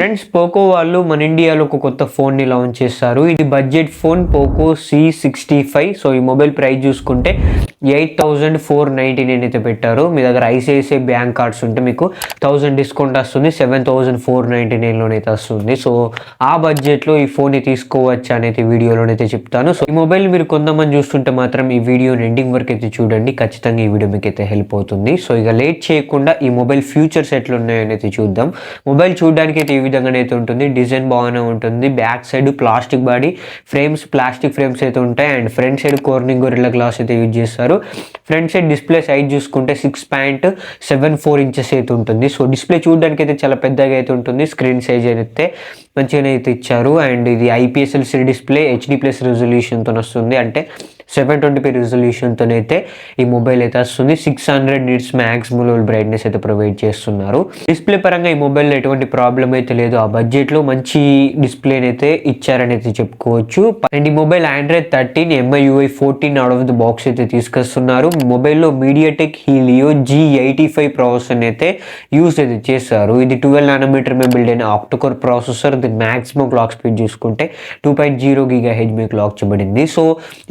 Friends Poco వాళ్ళు మన ఇండియాలో ఒక కొత్త ఫోన్ని లాంచ్ చేస్తారు ఇది budget phone Poco C sixty five so ఈ మొబైల్ ప్రైస్ చూసుకుంటే eight thousand four ninety nine అయితే పెట్టారు. మీ దగ్గర ఐసిఐసిఐ బ్యాంక్ కార్డ్స్ ఉంటే మీకు థౌజండ్ డిస్కౌంట్ వస్తుంది సెవెన్ థౌజండ్ ఫోర్ నైంటీ నైన్లోనైతే వస్తుంది. సో ఆ బడ్జెట్లో ఈ ఫోన్ని తీసుకోవచ్చు అనేది వీడియోలోనైతే చెప్తాను. సో ఈ మొబైల్ మీరు కొంతమంది చూస్తుంటే మాత్రం ఈ వీడియోని ఎండింగ్ వరకు అయితే చూడండి. ఖచ్చితంగా ఈ వీడియో మీకు అయితే హెల్ప్ అవుతుంది. సో ఇక లేట్ చేయకుండా ఈ మొబైల్ ఫ్యూచర్స్ ఎట్లున్నాయని అయితే చూద్దాం. మొబైల్ చూడడానికి అయితే ఈ విధంగా అయితే ఉంటుంది. డిజైన్ బాగానే ఉంటుంది. Back side plastic body frames plastic frames అయితే ఉంటాయి. And front side Corning Gorilla glass అయితే యూజ్ చేస్తారు. ఫ్రంట్ సైడ్ డిస్ప్లే సైజ్ చూసుకుంటే six point seven four inches అయితే ఉంటుంది. సో డిస్ప్లే చూడడానికి అయితే చాలా పెద్దగా అయితే ఉంటుంది. స్క్రీన్ సైజ్ అయితే మంచిగానే అయితే ఇచ్చారు. అండ్ ఇది IPS LCD display HD plus రెజల్యూషన్తో వస్తుంది. అంటే సెవెన్ ట్వంటీ పీ రిజల్యూషన్తో అయితే ఈ మొబైల్ అయితే వస్తుంది. Six hundred nits maximum brightness అయితే ప్రొవైడ్ చేస్తున్నారు. డిస్ప్లే పరంగా ఈ మొబైల్లో ఎటువంటి ప్రాబ్లం అయితే లేదు. ఆ బడ్జెట్లో మంచి డిస్ప్లేని అయితే ఇచ్చారని అయితే చెప్పుకోవచ్చు. అండ్ ఈ mobile Android thirteen MIUI fourteen out of the box అయితే తీసుకొస్తున్నారు. మొబైల్లో MediaTek Helio G eighty five ప్రాసెసర్ని అయితే యూస్ అయితే చేస్తారు ఇది ట్వెల్వ్ నానోమీటర్ మీద బిల్డ్ అయిన ఆక్టోకోర్ ప్రాసెసర్ దీని మ్యాక్సిమం క్లాక్ స్పీడ్ చూసుకుంటే two point zero giga H మీ క్లాక్ చేయబడింది సో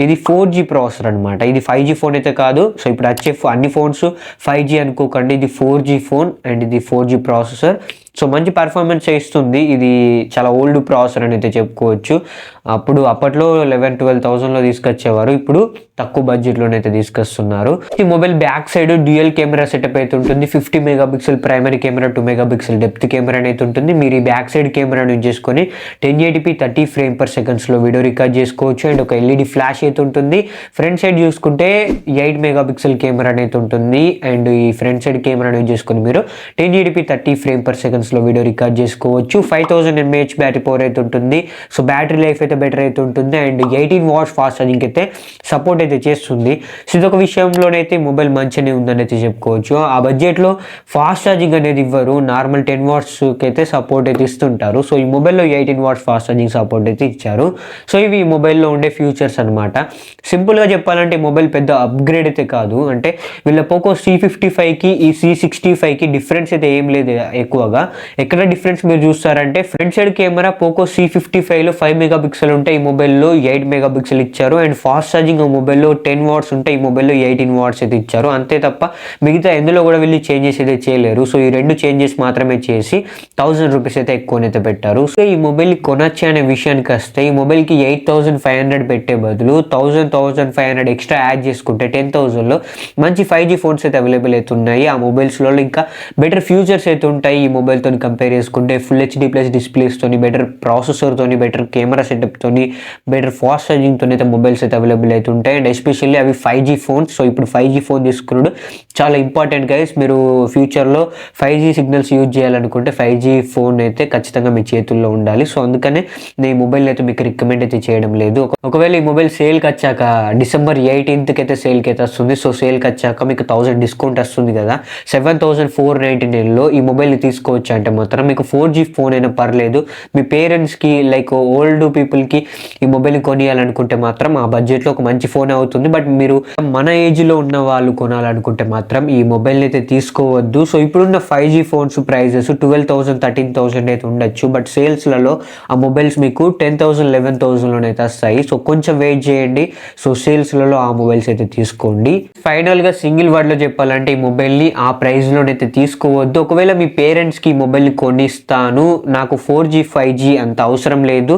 ఇది ఫోర్ జీ ప్రాసెసర్ అనమాట ఇది ఫైవ్ జీ ఫోన్ అయితే కాదు. సో ఇప్పుడు వచ్చే అన్ని ఫోన్స్ ఫైవ్ జీ అనుకోకండి. ఇది ఫోర్ జీ ఫోన్ అండ్ ఇది ఫోర్ జీ ప్రాసెసర్. సో మంచి పర్ఫార్మెన్స్ ఇస్తుంది ఇది చాలా ఓల్డ్ ప్రాసెసర్ అని అయితే చెప్పుకోవచ్చు. అప్పుడు అప్పట్లో లెవెన్ ట్వెల్వ్ థౌసండ్లో తీసుకొచ్చేవారు. ఇప్పుడు తక్కువ బడ్జెట్లోనైతే తీసుకొస్తున్నారు. ఈ mobile back side dual camera setup అయితే ఉంటుంది. Fifty mega pixel primary camera two mega pixel depth camera అయితే ఉంటుంది. మీరు ఈ బ్యాక్ సైడ్ కెమెరాను యూజ్ చేసుకొని ten eighty p thirty frame per సెకండ్స్లో వీడియో రికార్డ్ చేసుకోవచ్చు. అండ్ ఒక ఎల్ఈడి ఫ్లాష్ అయితే ఉంటుంది. ఫ్రంట్ సైడ్ చూసుకుంటే ఎయిట్ మెగా పిక్సెల్ కెమెరా అయితే ఉంటుంది. అండ్ ఈ ఫ్రంట్ సైడ్ కెమెరాను యూజ్ చేసుకొని మీరు ten eighty p thirty frame per second సెకండ్స్లో వీడియో రికార్డ్ చేసుకోవచ్చు. Five thousand M A H battery power అయితే ఉంటుంది. సో బ్యాటరీ లైఫ్ అయితే బెటర్ అయితే ఉంటుంది. And eighteen watts fast charging అయితే సపోర్ట్ అయితే చేస్తుంది. సో ఇదొక విషయంలోనైతే మొబైల్ మంచిగానే ఉందని అయితే చెప్పుకోవచ్చు. ఆ బడ్జెట్లో ఫాస్ట్ ఛార్జింగ్ అనేది ఇవ్వరు. నార్మల్ టెన్ వాట్స్కి అయితే సపోర్ట్ అయితే ఇస్తుంటారు. సో ఈ మొబైల్లో eighteen watts fast charging support అయితే ఇచ్చారు. సో ఇవి ఈ మొబైల్లో ఉండే ఫ్యూచర్స్ అనమాట సింపుల్గా చెప్పాలంటే మొబైల్ పెద్ద అప్గ్రేడ్ అయితే కాదు. అంటే వీళ్ళ పోకో సి ఫిఫ్టీ ఫైవ్కి ఈ సి సిక్స్టీ ఫైవ్కి డిఫరెన్స్ అయితే ఏం లేదు ఎక్కువగా. ఎక్కడ డిఫరెన్స్ మీరు చూస్తారంటే front side camera Poco C fifty ఫైవ్లో ఫైవ్ మెగా పిక్సెల్ ఉంటే ఈ మొబైల్లో ఎయిట్ మెగా పిక్సెల్ ఇచ్చారు. అండ్ ఫాస్ట్ ఛార్జింగ్ మొబైల్లో టెన్ వాట్స్ ఉంటే ఈ మొబైల్లో ఎయిటీన్ వాట్స్ అయితే ఇచ్చారు. అంతే తప్ప మిగతా ఎందులో కూడా వెళ్ళి చేంజెస్ అయితే చేయలేరు. సో ఈ రెండు చేంజెస్ మాత్రమే చేసి థౌసండ్ రూపీస్ అయితే ఎక్కువనైతే పెట్టారు. సో ఈ మొబైల్ కొనొచ్చే అనే విషయానికి వస్తే ఈ మొబైల్కి ఎయిట్ థౌసండ్ ఫైవ్ హండ్రెడ్ పెట్టే బదులు thousand thousand five hundred extra add చేసుకుంటే టెన్ థౌసండ్లో మంచి ఫైవ్ జీ ఫోన్స్ అయితే అవైలబుల్ అయితే ఉన్నాయి. ఆ మొబైల్స్లో ఇంకా బెటర్ ఫ్యూచర్స్ అయితే ఉంటాయి ఈ మొబైల్తో కంపేర్ చేసుకుంటే ఫుల్ హెచ్డి ప్లస్ డిస్ప్లేస్తోని బెటర్ ప్రాసెసర్తోని బెటర్ కెమెరా సెటప్తోని బెటర్ ఫాస్ట్ ఛార్జింగ్తో అయితే మొబైల్స్ అయితే అవైలబుల్ అయితే ఉంటాయి. అండ్ ఎస్పెషల్లీ అవి ఫైవ్ జీ ఫోన్స్ సో ఇప్పుడు ఫైవ్ జీ ఫోన్ తీసుకున్నాడు. చాలా ఇంపార్టెంట్ గైస్ మీరు ఫ్యూచర్లో ఫైవ్ జీ సిగ్నల్స్ యూజ్ చేయాలనుకుంటే ఫైవ్ జీ ఫోన్ అయితే ఖచ్చితంగా మీ చేతుల్లో ఉండాలి. సో అందుకనే నేను ఈ మొబైల్ అయితే మీకు రికమెండ్ అయితే చేయడం లేదు. ఒకవేళ ఈ మొబైల్ సేల్కి వచ్చాక డిసెంబర్ ఎయిటీన్త్కి అయితే సేల్కి అయితే వస్తుంది. సో సేల్కి వచ్చాక మీకు థౌసండ్ డిస్కౌంట్ వస్తుంది కదా. సెవెన్ థౌసండ్ ఫోర్ నైంటీ నైన్లో ఈ మొబైల్ తీసుకోవచ్చు. అంటే మాత్రం మీకు ఫోర్ జీ ఫోన్ అయినా పర్లేదు. మీ పేరెంట్స్కి లైక్ ఓల్డ్ పీపుల్కి ఈ మొబైల్ కొనియాలనుకుంటే మాత్రం ఆ బడ్జెట్లో ఒక మంచి ఫోన్ అవుతుంది. బట్ మీరు మన ఏజ్లో ఉన్న వాళ్ళు కొనాలనుకుంటే మాత్రం ఈ మొబైల్ అయితే తీసుకోవద్దు. సో ఇప్పుడున్న five G phones prices twelve thousand thirteen thousand అయితే ఉండొచ్చు. బట్ సేల్స్లలో ఆ మొబైల్స్ మీకు టెన్ థౌసండ్ లెవెన్ థౌసండ్లోనే అయితే వస్తాయి సో కొంచెం వెయిట్ చేయండి. సో సేల్స్లలో ఆ మొబైల్స్ అయితే తీసుకోండి. ఫైనల్గా సింగిల్ వర్డ్లో చెప్పాలంటే ఈ మొబైల్ని ఆ ప్రైస్లోనైతే తీసుకోవద్దు. ఒకవేళ మీ పేరెంట్స్కి మొబైల్ని కొనిస్తాను. నాకు ఫోర్ జీ ఫైవ్ జీ అంత అవసరం లేదు.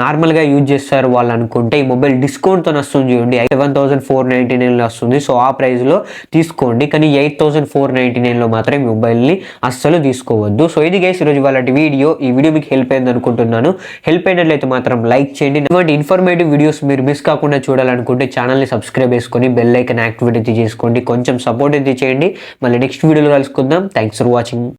నార్మల్గా యూజ్ చేస్తారు వాళ్ళు అనుకుంటే ఈ మొబైల్ డిస్కౌంట్తో వస్తుంది చూడండి. సెవెన్ థౌసండ్ ఫోర్ నైంటీ నైన్లో వస్తుంది. సో ఆ ప్రైస్లో తీసుకోండి. కానీ ఎయిట్ థౌసండ్ ఫోర్ నైంటీ నైన్లో మాత్రం ఈ మొబైల్ని అస్సలు తీసుకోవద్దు. సో ఇది గైస్ ఈరోజు వాళ్ళ వీడియో. ఈ వీడియో మీకు హెల్ప్ అయింది అనుకుంటున్నాను. హెల్ప్ అయినట్లయితే మాత్రం లైక్ చేయండి. ఇటువంటి ఇన్ఫర్మేటివ్ వీడియోస్ మీరు మిస్ కాకుండా చూడాలనుకుంటే ఛానల్ని సబ్స్క్రైబ్ చేసుకొని బెల్ ఐకన్ యాక్టివేట్ అయితే చేసుకోండి. కొంచెం సపోర్ట్ అయితే చేయండి. మళ్ళీ నెక్స్ట్ వీడియోలో కలుసుకుందాం. Thanks for watching